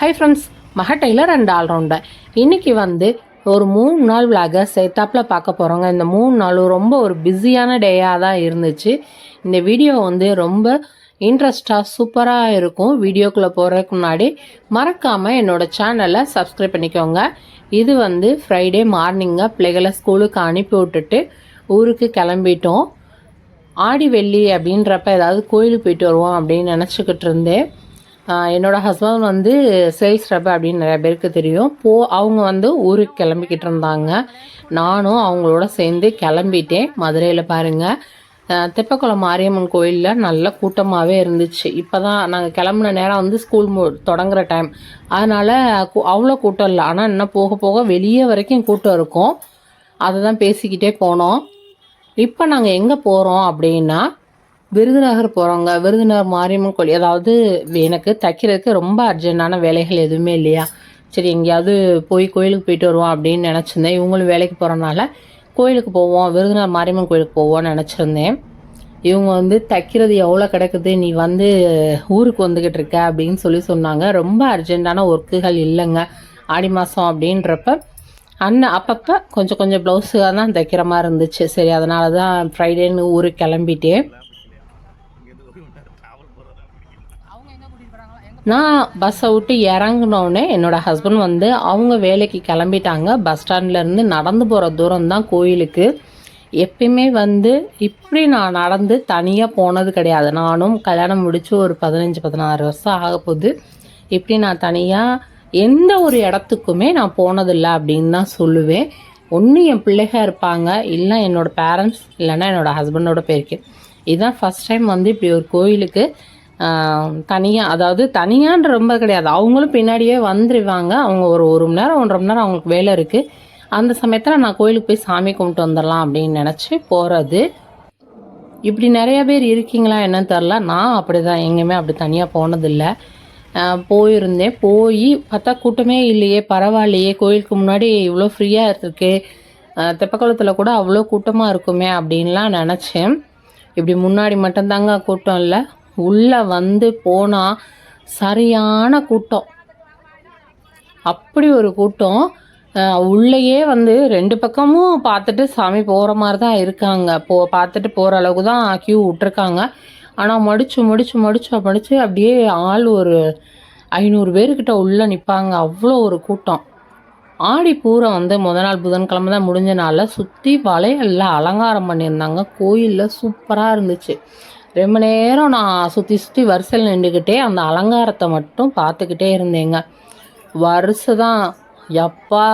High friends மக Taylor and allrounder இன்றைக்கி வந்து ஒரு மூணு நாள் விளாக சேர்த்தாப்பில் பார்க்க போகிறோங்க இந்த மூணு நாளும் ரொம்ப ஒரு பிஸியான டேயாக தான் இருந்துச்சு. இந்த வீடியோ வந்து ரொம்ப இன்ட்ரெஸ்டாக சூப்பராக இருக்கும். வீடியோக்குள்ளே போகிறதுக்கு முன்னாடி மறக்காமல் என்னோடய சேனலை சப்ஸ்கிரைப் பண்ணிக்கோங்க. இது வந்து ஃப்ரைடே மார்னிங்காக பிள்ளைகளை ஸ்கூலுக்கு அனுப்பி விட்டுட்டு ஊருக்கு கிளம்பிட்டோம். ஆடி வெள்ளி அப்படின்றப்ப ஏதாவது கோயிலுக்கு போயிட்டு வருவோம் அப்படின்னு நினச்சிக்கிட்டு இருந்தேன். என்னோடய என்னோட ஹஸ்பண்ட் வந்து சேல்ஸ் ரப் அப்படின்னு நிறைய பேருக்கு தெரியும். போ அவங்க வந்து ஊருக்கு கிளம்பிக்கிட்டு இருந்தாங்க. நானும் அவங்களோட சேர்ந்து கிளம்பிட்டேன். மதுரையில் பாருங்கள் தெப்பக்குளம் மாரியம்மன் கோயிலில் நல்ல கூட்டமாகவே இருந்துச்சு. இப்போ தான் நாங்கள் கிளம்புன நேரம் வந்து ஸ்கூல் மு தொடங்குற டைம் அதனால் அவ்வளோ கூட்டம் இல்லை. ஆனால் இன்னும் போக போக வெளியே வரைக்கும் கூட்டம் இருக்கும். அதை தான் பேசிக்கிட்டே போனோம். இப்போ நாங்கள் எங்கே போகிறோம் அப்படின்னா விருதுநகர் போகிறவங்க விருதுநகர் மாரியம்மன் கோயில் அதாவது எனக்கு தைக்கிறதுக்கு ரொம்ப அர்ஜென்ட்டான வேலைகள் எதுவுமே இல்லையா? சரி எங்கேயாவது போய் கோயிலுக்கு போயிட்டு வருவோம் அப்படின்னு நினச்சிருந்தேன். இவங்களும் வேலைக்கு போகிறனால கோயிலுக்கு போவோம் விருதுநகர் மாரியம்மன் கோயிலுக்கு போவோம்னு நினச்சிருந்தேன். இவங்க வந்து தைக்கிறது எவ்வளோ கிடக்குது? நீ வந்து ஊருக்கு வந்துக்கிட்டு இருக்க அப்படின்னு சொல்லி சொன்னாங்க. ரொம்ப அர்ஜென்ட்டான ஒர்க்குகள் இல்லைங்க. ஆடி மாதம் அப்படின்றப்ப அண்ணன் அப்பப்போ கொஞ்சம் கொஞ்சம் ப்ளவுஸுக்காக தான் தைக்கிற மாதிரி இருந்துச்சு. சரி அதனால தான் ஃப்ரைடேன்னு ஊருக்கு கிளம்பிட்டேன். நான் பஸ்ஸை விட்டு இறங்கினோடனே என்னோட ஹஸ்பண்ட் வந்து அவங்க வேலைக்கு கிளம்பிட்டாங்க. பஸ் ஸ்டாண்ட்லேருந்து நடந்து போகிற தூரம் தான் கோயிலுக்கு. எப்பயுமே வந்து இப்படி நான் நடந்து தனியாக போனது கிடையாது. நானும் கல்யாணம் முடித்து ஒரு பதினஞ்சு பதினாறு வருஷம் ஆக போகுது. இப்படி நான் தனியாக எந்த ஒரு இடத்துக்குமே நான் போனதில்லை அப்படின்னு தான் சொல்லுவேன். ஒன்று என் பிள்ளைக இருப்பாங்க. இல்லை என்னோட பேரண்ட்ஸ் இல்லைன்னா என்னோட ஹஸ்பண்டோட போயிருக்கேன். இதுதான் ஃபஸ்ட் டைம் வந்து இப்படி ஒரு கோயிலுக்கு தனியாக அதாவது தனியான்ற ரொம்ப கிடையாது. அவங்களும் பின்னாடியே வந்துடுவாங்க அவங்க ஒரு ஒரு மணி நேரம் ஒன்றரை மணி நேரம் அவங்களுக்கு வேலை இருக்குது அந்த சமயத்தில் நான் கோயிலுக்கு போய் சாமி கும்பிட்டு வந்துடலாம் அப்படின்னு நினச்சி போகிறது இப்படி நிறைய பேர் இருக்கீங்களா என்னன்னு தெரில நான் அப்படி தான் எங்கேயுமே அப்படி தனியாக போனதில்லை. போயிருந்தேன். போய் பார்த்தா கூட்டமே இல்லையே. பரவாயில்லையே. கோயிலுக்கு முன்னாடி இவ்வளோ ஃப்ரீயாக இருக்கு. தெப்பக்குளத்தில் கூட அவ்வளோ கூட்டமாக இருக்குமே அப்படின்லாம் நினச்சேன். இப்படி முன்னாடி மட்டும்தாங்க கூட்டம் இல்லை. உள்ளே வந்து போனால் சரியான கூட்டம். அப்படி ஒரு கூட்டம் உள்ளேயே வந்து ரெண்டு பக்கமும் பார்த்துட்டு சாமி போகிற மாதிரி தான் இருக்காங்க. போ பார்த்துட்டு போகிற அளவுக்கு தான் க்யூ விட்ருக்காங்க ஆனால் மடிச்சு மடிச்சு மடிச்சு மடிச்சு அப்படியே ஆள் ஒரு ஐநூறு பேர்கிட்ட உள்ளே நிற்பாங்க அவ்வளோ ஒரு கூட்டம். ஆடி பூரம் வந்து முத நாள் புதன்கிழமை தான் முடிஞ்ச நாளில் சுற்றி வளையல்ல அலங்காரம் பண்ணியிருந்தாங்க. கோயிலில் சூப்பராக இருந்துச்சு. ரொம்ப நேரம் நான் சுற்றி சுற்றி வரிசையில் நின்றுக்கிட்டே அந்த அலங்காரத்தை மட்டும் பார்த்துக்கிட்டே இருந்தேங்க. வரிசை தான் எப்பா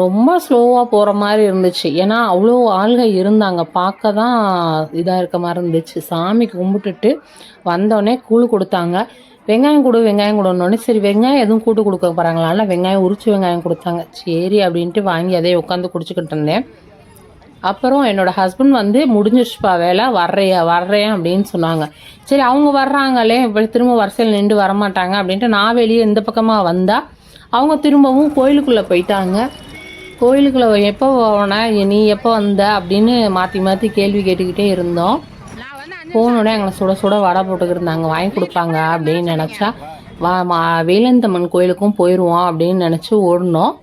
ரொம்ப ஸ்லோவாக போகிற மாதிரி இருந்துச்சு. ஏன்னா அவ்வளோ ஆள்க இருந்தாங்க. பார்க்க தான் இதாக இருக்க மாதிரி இருந்துச்சு. சாமி கும்பிட்டுட்டு வந்தோடனே கூழ் கொடுத்தாங்க. வெங்காயம் கொடு வெங்காயம் கொடுன்னொடனே சரி வெங்காயம் எதுவும் கூட்டு கொடுக்க போகிறாங்களால வெங்காயம் உரிச்சு வெங்காயம் கொடுத்தாங்க. சரி அப்படின்ட்டு வாங்கி அதே உட்காந்து குடிச்சிக்கிட்டு இருந்தேன். அப்புறம் என்னோடய ஹஸ்பண்ட் வந்து முடிஞ்சிருச்சுப்பா வேலை வர்றையா வர்றேன் அப்படின்னு சொன்னாங்க. சரி அவங்க வர்றாங்களே இப்படி திரும்ப வரிசையில் நின்று வரமாட்டாங்க அப்படின்ட்டு நான் வெளியே இந்த பக்கமாக வந்தால் அவங்க திரும்பவும் கோயிலுக்குள்ளே போயிட்டாங்க. கோயிலுக்குள்ளே எப்போ போன? நீ எப்போ வந்த? அப்படின்னு மாற்றி மாற்றி கேள்வி கேட்டுக்கிட்டே இருந்தோம். போனோடனே எங்களை சுட சுட வடை போட்டுக்கிட்டு இருந்தாங்க. வாங்கி கொடுப்பாங்க அப்படின்னு நினச்சா வா மா வேலந்தம்மன் கோயிலுக்கும் போயிடுவோம் அப்படின்னு நினச்சி ஓடினோம்.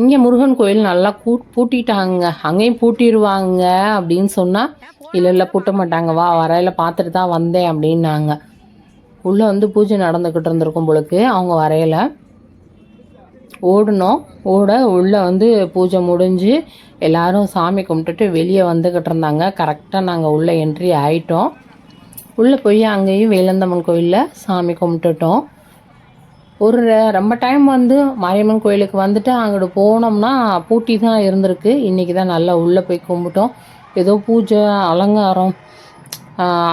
இங்கே முருகன் கோயில் நல்லா கூ பூட்டிட்டாங்க. அங்கேயும் பூட்டிடுவாங்க அப்படின்னு சொன்னால் இல்லை இல்லை பூட்ட மாட்டாங்க. வா வரையில் பார்த்துட்டு தான் வந்தேன் அப்படின்னாங்க. உள்ளே வந்து பூஜை நடந்துக்கிட்டு இருந்திருக்கும் பொழுது அவங்க வரையில் ஓடினோம். ஓட உள்ளே வந்து பூஜை முடிஞ்சு எல்லாரும் சாமி கும்பிட்டுட்டு வெளியே வந்துக்கிட்டு இருந்தாங்க. கரெக்டாக நாங்கள் உள்ளே என்ட்ரி ஆயிட்டோம். உள்ளே போய் அங்கேயும் வேலந்தம்மன் கோயிலில் சாமி கும்பிட்டுட்டோம். ஒரு ரொம்ப டைம் வந்து மாரியம்மன் கோயிலுக்கு வந்துட்டு அங்கிட்டு போனோம்னா பூட்டி தான் இருந்திருக்கு. இன்றைக்கி தான் நல்லா உள்ளே போய் கும்பிட்டோம். ஏதோ பூஜை அலங்காரம்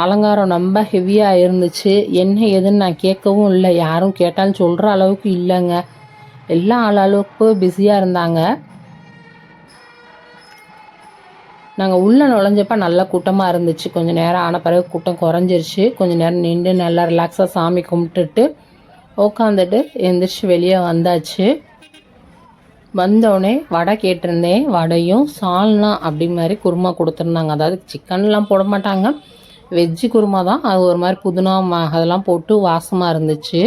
அலங்காரம் ரொம்ப ஹெவியாக இருந்துச்சு. என்ன ஏதுன்னு நான் கேட்கவும் இல்லை. யாரும் கேட்டாலும் சொல்கிற அளவுக்கு இல்லைங்க. எல்லாம் ஆள் அளவுக்கு பிஸியாக இருந்தாங்க. நாங்கள் உள்ளே நுழைஞ்சப்போ நல்ல கூட்டமாக இருந்துச்சு. கொஞ்சம் நேரம் ஆன பிறகு கூட்டம் குறைஞ்சிருச்சு. கொஞ்சம் நேரம் நின்று நல்லா ரிலாக்ஸாக சாமி கும்பிட்டுட்டு உட்காந்துட்டு எந்திரிச்சு வெளியே வந்தாச்சு. வந்தோடனே வடை கேட்டிருந்தேன். வடையும் சால்னா அப்படி மாதிரி குருமா கொடுத்துருந்தாங்க. அதாவது சிக்கன்லாம் போட மாட்டாங்க. வெஜ்ஜு குருமா தான். அது ஒரு மாதிரி புதினா அதெல்லாம் போட்டு வாசமாக இருந்துச்சு.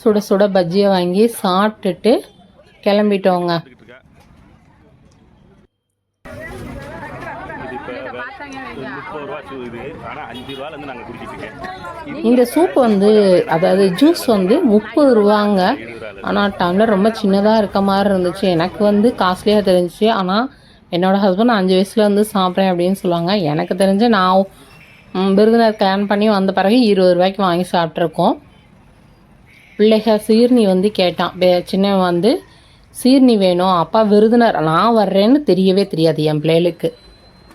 சுட சுட பஜ்ஜியை வாங்கி சாப்பிட்டுட்டு கிளம்பிட்டோங்க இது இப்போ முப்பது ரூபா இது ஆனால் அஞ்சு ரூபாலேருந்து நாங்கள் குடிச்சிட்டு இந்த சூப் வந்து அதாவது ஜூஸ் வந்து முப்பது ரூபாங்க. ஆனால் டம்ளர் ரொம்ப சின்னதாக இருக்க மாதிரி இருந்துச்சு. எனக்கு வந்து காஸ்ட்லியாக தெரிஞ்சிச்சு. ஆனால் என்னோடய ஹஸ்பண்ட் அஞ்சு வயசில் வந்து சாப்பிட்றேன் அப்படின்னு சொல்லுவாங்க. எனக்கு தெரிஞ்சு நான் விருதுநர் கல்யாணம் பண்ணி வந்த பிறகு இருபது ரூபாய்க்கு வாங்கி சாப்பிட்ருக்கோம் பிள்ளைகள் சீர்னி வந்து கேட்டான். சின்னவன் வந்து சீர்னி வேணும். அப்பா விருதுநர் நான் வர்றேன்னு தெரியவே தெரியாது என் பிள்ளைகளுக்கு.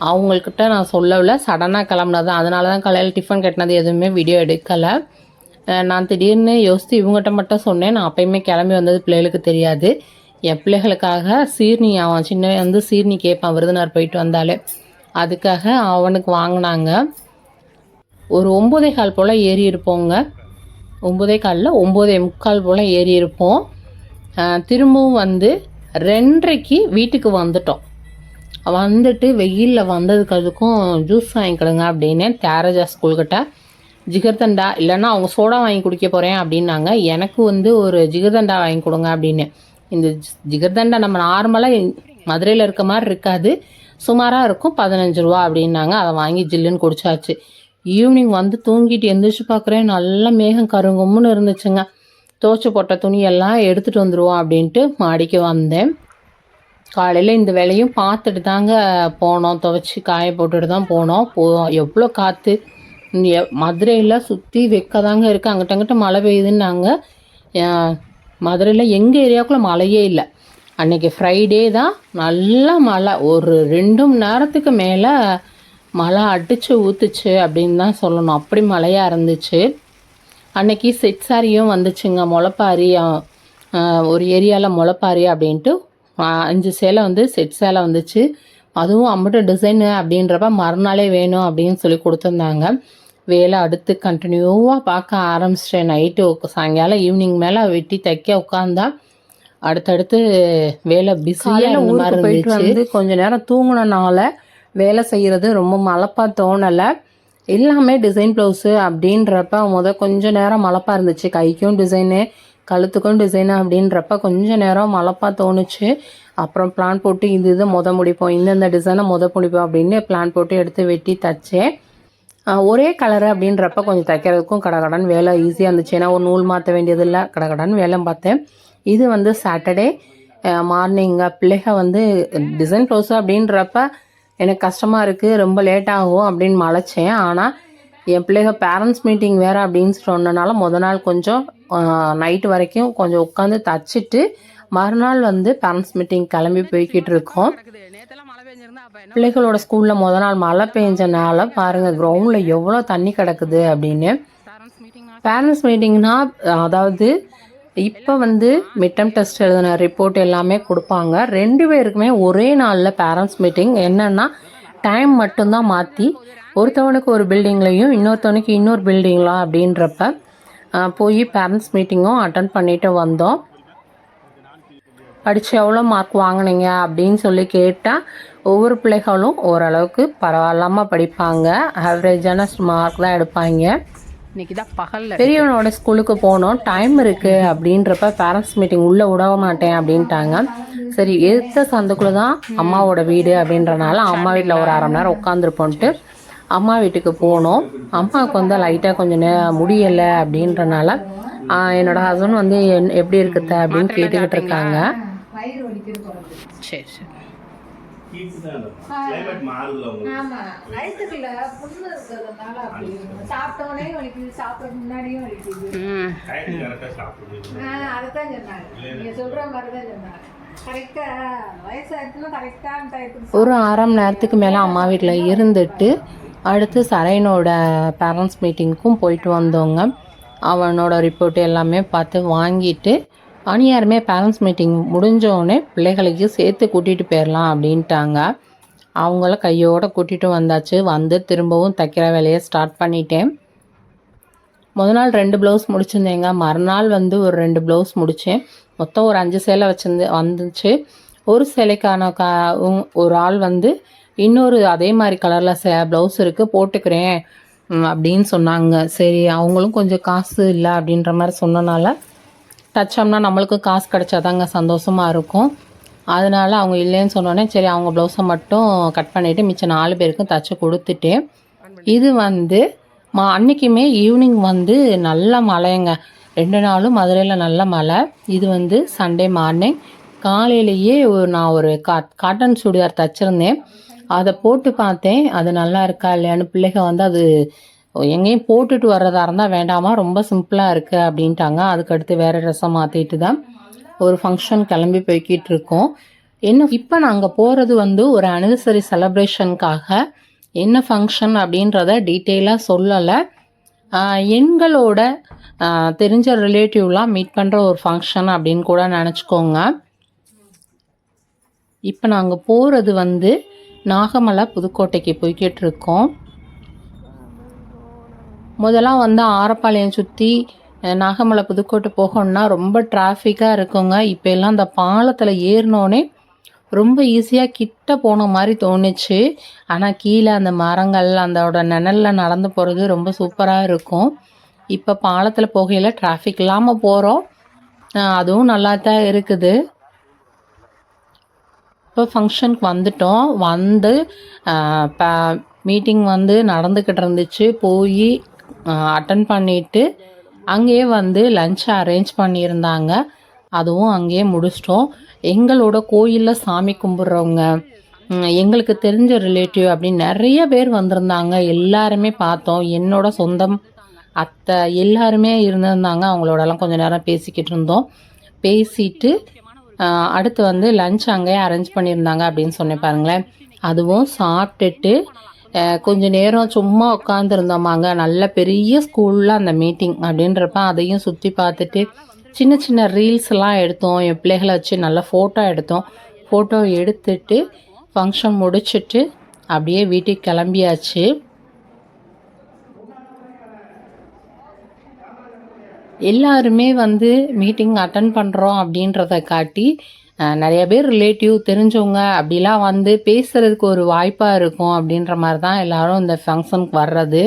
அவங்கக்கிட்ட நான் சொல்லவில்லை. சடனாக கிளம்புனது. அதனால தான் காலையில் டிஃபன் கட்டினது எதுவுமே வீடியோ எடுக்கலை. நான் திடீர்னு யோசித்து இவங்ககிட்ட மட்டும் சொன்னேன். நான் அப்பயுமே கிளம்பி வந்தது பிள்ளைகளுக்கு தெரியாது. என் பிள்ளைகளுக்காக சீர்னி அவன் சின்ன வந்து சீர்னி கேட்பான். விருதுநர் போயிட்டு வந்தாலே. அதுக்காக அவனுக்கு வாங்கினாங்க. ஒரு ஒம்போதே கால் போல் ஏறி இருப்போங்க. ஒம்போதே காலில் ஒம்போதே முக்கால் போல் ஏறி இருப்போம். திரும்பவும் வந்து ரெண்டரைக்கு வீட்டுக்கு வந்துட்டோம். வந்துட்டு வெயிலில் வந்ததுக்கு அதுக்கும் ஜூஸ் வாங்கிக்கிடுங்க அப்படின்னு தேரஜா ஸ்கூல்கிட்ட ஜிகர்தண்டா இல்லைன்னா அவங்க சோடா வாங்கி குடிக்க போகிறேன் அப்படின்னாங்க. எனக்கு வந்து ஒரு ஜிகர்தண்டா வாங்கி கொடுங்க அப்படின்னு. இந்த ஜி- ஜிகர்தண்டா நம்ம நார்மலாக மதுரையில் இருக்க மாதிரி இருக்காது. சுமாராக இருக்கும் பதினஞ்சு ரூபா அப்படின்னாங்க. அதை வாங்கி ஜில்லுன்னு குடிச்சாச்சு. ஈவினிங் வந்து தூங்கிட்டு எந்திரிச்சு பார்க்குறேன் நல்ல மேகம் கருங்கும்னு இருந்துச்சுங்க. துவச்சி போட்ட துணியெல்லாம் எடுத்துகிட்டு வந்துடுவோம் அப்படின்ட்டு மாடிக்கு வந்தேன். காலையில் இந்த வேலையும் பார்த்துட்டு தாங்க போனோம். துவைச்சி காய போட்டுட்டு தான் போனோம். போ எவ்வளோ காற்று மதுரையில் சுற்றி வெக்க தாங்க இருக்குது அங்கிட்ட அங்கிட்ட மழை பெய்யுதுன்னாங்க. மதுரையில் எங்கள் ஏரியாவுக்குள்ளே மழையே இல்லை. அன்னைக்கு ஃப்ரைடே தான் நல்ல மழை. ஒரு ரெண்டு மணி நேரத்துக்கு மேலே மழை அடித்து ஊற்றுச்சு அப்படின்னு தான் சொல்லணும். அப்படி மழையாக இருந்துச்சு. அன்றைக்கி செட் சாரியும் வந்துச்சுங்க. முளைப்பாரி ஒரு ஏரியாவில் முளைப்பாரி அப்படின்ட்டு அஞ்சு சேலை வந்து செட் சேலை வந்துச்சு. அதுவும் அம்மட்ட டிசைனு அப்படின்றப்ப மறுநாளே வேணும் அப்படின்னு சொல்லி கொடுத்துருந்தாங்க. வேலை அடுத்து கண்டினியூவாக பார்க்க ஆரம்பிச்சிட்டேன். நைட்டு சாயங்காலம் ஈவினிங் மேலே வெட்டி தைக்க உட்காந்தா அடுத்தடுத்து வேலை பிஸியாக மாதிரி இருந்துச்சு. வந்து கொஞ்ச நேரம் தூங்குனனால வேலை செய்கிறது ரொம்ப மலப்பா தோணலை. எல்லாமே டிசைன் ப்ளவுஸு அப்படின்றப்ப முத கொஞ்ச நேரம் மலப்பா இருந்துச்சு. கைக்கும் டிசைனு கழுத்துக்கும் டிசைனாக அப்படின்றப்ப கொஞ்சம் நேரம் மலப்பாக தோணுச்சு. அப்புறம் பிளான் போட்டு இது இது முத முடிப்போம் இந்தந்த டிசைனை முத முடிப்போம் அப்படின்னு பிளான் போட்டு எடுத்து வெட்டி தைச்சேன். ஒரே கலரு அப்படின்றப்ப கொஞ்சம் தைக்கிறதுக்கும் கடகடன் வேலை ஈஸியாக இருந்துச்சு. ஏன்னா ஒரு நூல் மாற்ற வேண்டியதில்லை. கடகடன் வேலை பார்த்தேன். இது வந்து சாட்டர்டே மார்னிங்க பிள்ளைக வந்து டிசைன் ப்ளவுஸு அப்படின்றப்ப எனக்கு கஷ்டமாக இருக்குது ரொம்ப லேட் ஆகும் அப்படின்னு மலைச்சேன். ஆனால் என் பிள்ளைக பேரண்ட்ஸ் மீட்டிங் வேறு அப்படின்னு சொன்னனால முத நாள் கொஞ்சம் நைட்டு வரைக்கும் கொஞ்சம் உட்காந்து தச்சுட்டு மறுநாள் வந்து பேரண்ட்ஸ் மீட்டிங் கிளம்பி போய்கிட்டு இருக்கோம். பிள்ளைகளோட ஸ்கூலில் முத நாள் மழை பெஞ்சனால பாருங்கள் கிரவுண்டில் எவ்வளோ தண்ணி கிடக்குது அப்படின்னு. பேரண்ட்ஸ் மீட்டிங்னா அதாவது இப்போ வந்து மிட்டம் டெஸ்ட் எழுதின ரிப்போர்ட் எல்லாமே கொடுப்பாங்க. ரெண்டு பேருக்குமே ஒரே நாளில் பேரண்ட்ஸ் மீட்டிங் என்னென்னா டைம் மட்டும்தான் மாற்றி ஒருத்தவனுக்கு ஒரு பில்டிங்லேயும் இன்னொருத்தவனுக்கு இன்னொரு பில்டிங்லாம் அப்படின்றப்ப போய் பேரண்ட்ஸ் மீட்டிங்கும் அட்டன் பண்ணிட்டு வந்தோம். படித்து எவ்வளோ மார்க் வாங்குனீங்க அப்படின்னு சொல்லி கேட்டால் ஒவ்வொரு பிள்ளைகளும் ஓரளவுக்கு பரவாயில்லாமல் படிப்பாங்க. ஆவரேஜான மார்க் தான் எடுப்பாங்க. இன்னைக்கு தான் பகல்ல பெரியவனோட ஸ்கூலுக்கு போனோம். டைம் இருக்கு அப்படின்றப்ப பேரண்ட்ஸ் மீட்டிங் உள்ள விட மாட்டேன் அப்படின்ட்டாங்க. சரி எடுத்த சந்துக்குள்ள தான் அம்மாவோட வீடு அப்படின்றனால அம்மா வீட்டில் ஒரு அரை மணி நேரம் உட்காந்துருப்போன்ட்டு அம்மா வீட்டுக்கு போனோம். அம்மாவுக்கு வந்து லைட்டாக கொஞ்சம் நே முடியலை அப்படின்றனால ஆஹ், என்னோட ஹஸ்பண்ட் வந்து என்- எப்படி இருக்குத்த அப்படின்னு கேட்டுக்கிட்டு இருக்காங்க. சரி சரி. ஒரு அரை மணி நேரத்துக்கு மேலே அம்மா வீட்டில் இருந்துட்டு அடுத்து சரையனோட பேரண்ட்ஸ் மீட்டிங்க்கும் போயிட்டு வந்தோங்க அவனோட ரிப்போர்ட் எல்லாமே பார்த்து வாங்கிட்டு அணியாருமே பேரண்ட்ஸ் மீட்டிங் முடிஞ்சோடனே பிள்ளைகளுக்கு சேர்த்து கூட்டிகிட்டு போயிடலாம் அப்படின்ட்டாங்க. அவங்கள கையோடு கூட்டிகிட்டு வந்தாச்சு. வந்து திரும்பவும் தைக்கிற வேலையை ஸ்டார்ட் பண்ணிட்டேன். முத நாள் ரெண்டு ப்ளவுஸ் முடிச்சிருந்தேங்க. மறுநாள் வந்து ஒரு ரெண்டு ப்ளவுஸ் முடித்தேன் மொத்தம் ஒரு அஞ்சு சேலை வச்சிருந்து வந்துச்சு. ஒரு சேலைக்கான கா ஒரு ஆள் வந்து இன்னொரு அதே மாதிரி கலரில் சே ப்ளவுஸ் இருக்குது போட்டுக்கிறேன் அப்படின்னு சொன்னாங்க. சரி அவங்களும் கொஞ்சம் காசு இல்லை அப்படின்ற மாதிரி சொன்னனால தச்சோம்னா நம்மளுக்கும் காசு கிடச்சாதாங்க சந்தோஷமாக இருக்கும். அதனால் அவங்க இல்லைன்னு சொன்னோடனே சரி அவங்க ப்ளவுஸை மட்டும் கட் பண்ணிவிட்டு மிச்சம் நாலு பேருக்கும் தச்சு கொடுத்துட்டேன். இது வந்து மா அன்றைக்குமே ஈவினிங் வந்து நல்ல மழைங்க. ரெண்டு நாளும் மதுரையில் நல்ல மழை. இது வந்து சண்டே மார்னிங் காலையிலேயே ஒரு நான் ஒரு காட் காட்டன் சுடிதார் தச்சிருந்தேன். அதை போட்டு பார்த்தேன். அது நல்லா இருக்கா இல்லையான்னு பிள்ளைங்க வந்து அது எங்கேயும் போட்டுட்டு வர்றதா இருந்தால் வேண்டாமா ரொம்ப சிம்பிளாக இருக்குது அப்படின்ட்டாங்க. அதுக்கடுத்து வேறு ட்ரெஸ்ஸை மாற்றிட்டு தான் ஒரு ஃபங்க்ஷன் கிளம்பி போய்கிட்டு இருக்கோம். என்ன இப்போ நாங்கள் போகிறது வந்து ஒரு அனிவர்சரி செலப்ரேஷனுக்காக என்ன ஃபங்க்ஷன் அப்படின்றத டீட்டெயிலாக சொல்லலை. எண்களோட எங்களோட தெரிஞ்ச ரிலேட்டிவ்லாம் மீட் பண்ணுற ஒரு ஃபங்க்ஷன் அப்படின்னு கூட நினச்சிக்கோங்க. இப்போ நாங்கள் போகிறது வந்து நாகமலை புதுக்கோட்டைக்கு போய்கிட்டு இருக்கோம் முதலாம் வந்து ஆரப்பாளையம் சுற்றி நாகமலை புதுக்கோட்டை போகணும்னா ரொம்ப டிராஃபிக்காக இருக்குங்க. இப்போ எல்லாம் அந்த பாலத்தில் ஏறினோடனே ரொம்ப ஈஸியாக கிட்ட போன மாதிரி தோணுச்சு. ஆனால் கீழே அந்த மரங்கள் அதோட நிழலில் நடந்து போகிறது ரொம்ப சூப்பராக இருக்கும். இப்போ பாலத்தில் போகையில் டிராஃபிக் இல்லாமல் போகிறோம் அதுவும் நல்லா தான் இருக்குது. இப்போ ஃபங்க்ஷனுக்கு வந்துட்டோம். வந்து மீட்டிங் வந்து நடந்துக்கிட்டு இருந்துச்சு. போய் அட்டன் பண்ணிவிட்டு அங்கேயே வந்து லஞ்ச் அரேஞ்ச் பண்ணியிருந்தாங்க. அதுவும் அங்கேயே முடிச்சிட்டோம். எங்களோட கோயிலில் சாமி கும்பிட்றவங்க எங்களுக்கு தெரிஞ்ச ரிலேட்டிவ் அப்படின்னு நிறைய பேர் வந்திருந்தாங்க. எல்லாருமே பார்த்தோம். என்னோட சொந்தம் அத்தை எல்லாருமே இருந்திருந்தாங்க. அவங்களோடலாம் கொஞ்சம் நேரம் பேசிக்கிட்டு இருந்தோம். பேசிட்டு அடுத்து வந்து லஞ்ச் அங்கேயே அரேஞ்ச் பண்ணியிருந்தாங்க அப்படின்னு சொன்னேன் பாருங்களேன். அதுவும் சாப்பிட்டுட்டு கொஞ்சம் நேரம் சும்மா உட்காந்துருந்தோமாங்க நல்ல பெரிய ஸ்கூலில் அந்த மீட்டிங் அப்படின்றப்ப அதையும் சுற்றி பார்த்துட்டு சின்ன சின்ன ரீல்ஸ்லாம் எடுத்தோம். என் பிள்ளைகளை வச்சு நல்லா ஃபோட்டோ எடுத்தோம். ஃபோட்டோ எடுத்துட்டு ஃபங்க்ஷன் முடிச்சுட்டு அப்படியே வீட்டுக்கு கிளம்பியாச்சு. எல்லாருமே வந்து மீட்டிங் அட்டன் பண்ணுறோம் அப்படின்றத காட்டி அஹ், நிறைய பேர் ரிலேட்டிவ் தெரிஞ்சவங்க அப்படிலாம் வந்து பேசுறதுக்கு ஒரு வாய்ப்பாக இருக்கும் அப்படின்ற மாதிரி தான் எல்லாரும் இந்த ஃபங்க்ஷனுக்கு வர்றது.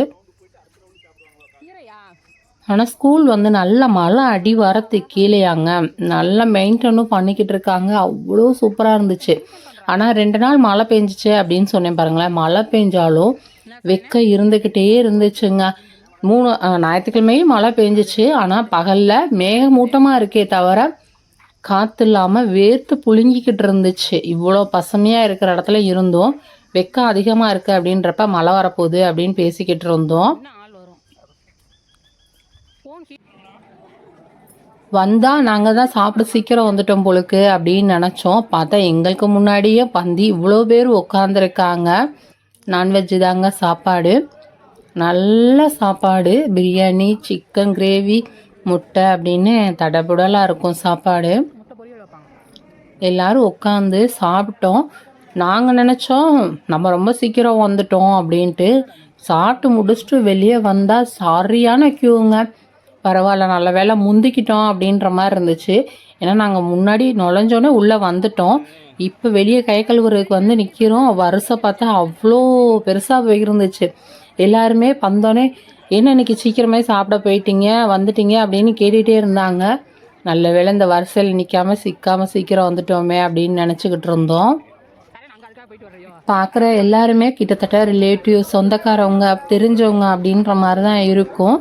ஆனால் ஸ்கூல் வந்து நல்ல மழை அடி வரத்து கீழேயாங்க. நல்லா மெயின்டனும் பண்ணிக்கிட்டு இருக்காங்க. அவ்வளோ சூப்பராக இருந்துச்சு. ஆனால் ரெண்டு நாள் மழை பெஞ்சிச்சு அப்படின்னு சொன்னேன் பாருங்களேன். மழை பெஞ்சாலும் வெக்க இருந்துக்கிட்டே இருந்துச்சுங்க. மூணு ஞாயிற்றுக்கிழமையும் மழை பெஞ்சிச்சு. ஆனால் பகலில் மேகமூட்டமாக இருக்கே தவிர காற்று இல்லாமல் வேர்த்து புழுங்கிக்கிட்டு இருந்துச்சு இவ்வளோ பசுமையாக இருக்கிற இடத்துல இருந்தோம். வெக்கம் அதிகமாக இருக்குது அப்படின்றப்ப மழை வரப்போகுது அப்படின்னு பேசிக்கிட்டு இருந்தோம். வந்தா நாங்கள் தான் சாப்பிட சீக்கிரம் வந்துட்டோம் போலுக்கு அப்படின்னு நினச்சோம். பார்த்தா எங்களுக்கு முன்னாடியே பந்தி இவ்வளோ பேர் உட்காந்துருக்காங்க நான்வெஜ் தாங்க சாப்பாடு. நல்ல சாப்பாடு. பிரியாணி சிக்கன் கிரேவி முட்டை அப்படின்னு தடபுடலாக இருக்கும் சாப்பாடு. எல்லாரும் உட்காந்து சாப்பிட்டோம். நாங்கள் நினச்சோம் நம்ம ரொம்ப சீக்கிரம் வந்துட்டோம் அப்படின்ட்டு சாப்பிட்டு முடிச்சுட்டு வெளியே வந்தால் சரியான க்யூங்க பரவாயில்ல நல்ல வேளை முந்திக்கிட்டோம் அப்படின்ற மாதிரி இருந்துச்சு. ஏன்னா நாங்கள் முன்னாடி நுழைஞ்சோன்னே உள்ளே வந்துட்டோம். இப்போ வெளியே கை கழுவுறதுக்கு வந்து நிற்கிறோம் வருஷம் பார்த்தா அவ்வளோ பெருசாக போயிருந்துச்சு. எல்லாருமே வந்தோடனே என்ன இன்னைக்கு சீக்கிரமே சாப்பிட போயிட்டீங்க? வந்துட்டீங்க? அப்படின்னு கேட்டுகிட்டே இருந்தாங்க. நல்ல வேளை இந்த வரிசையில் நிற்காம சிக்காமல் சீக்கிரம் வந்துட்டோமே அப்படின்னு நினச்சிக்கிட்டு இருந்தோம். பார்க்குற எல்லாருமே கிட்டத்தட்ட ரிலேட்டிவ் சொந்தக்காரவங்க தெரிஞ்சவங்க அப்படின்ற மாதிரி தான் இருக்கும்.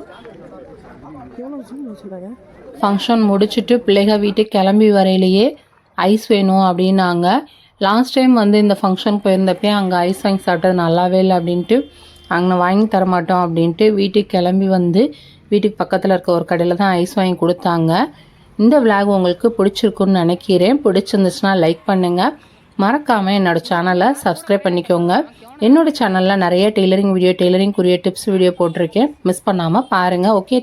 ஃபங்க்ஷன் முடிச்சுட்டு பிள்ளைகள் வீட்டுக்கு கிளம்பி வரையிலேயே ஐஸ் வேணும் அப்படின்னாங்க. லாஸ்ட் டைம் வந்து இந்த ஃபங்க்ஷன் போயிருந்தப்பே அங்கே ஐஸ் வாங்கி சாப்பிட்டது நல்லாவே இல்லை அப்படின்ட்டு. அங்கே வாங்கி தர மாட்டோம் அப்படின்ட்டு வீட்டுக்கு கிளம்பி வந்து வீட்டுக்கு பக்கத்தில் இருக்க ஒரு கடையில் தான் ஐஸ் வாங்கி கொடுத்தாங்க. இந்த விளாக் உங்களுக்கு பிடிச்சிருக்குன்னு நினைக்கிறேன். பிடிச்சிருந்துச்சுன்னா லைக் பண்ணுங்கள் மறக்காமல் என்னோட சேனலை சப்ஸ்கிரைப் பண்ணிக்கோங்க. என்னோட சேனலில் நிறைய டெய்லரிங் வீடியோ டெய்லரிங் குறிய டிப்ஸ் வீடியோ போட்டிருக்கேன். மிஸ் பண்ணாமல் பாருங்கள் ஓகே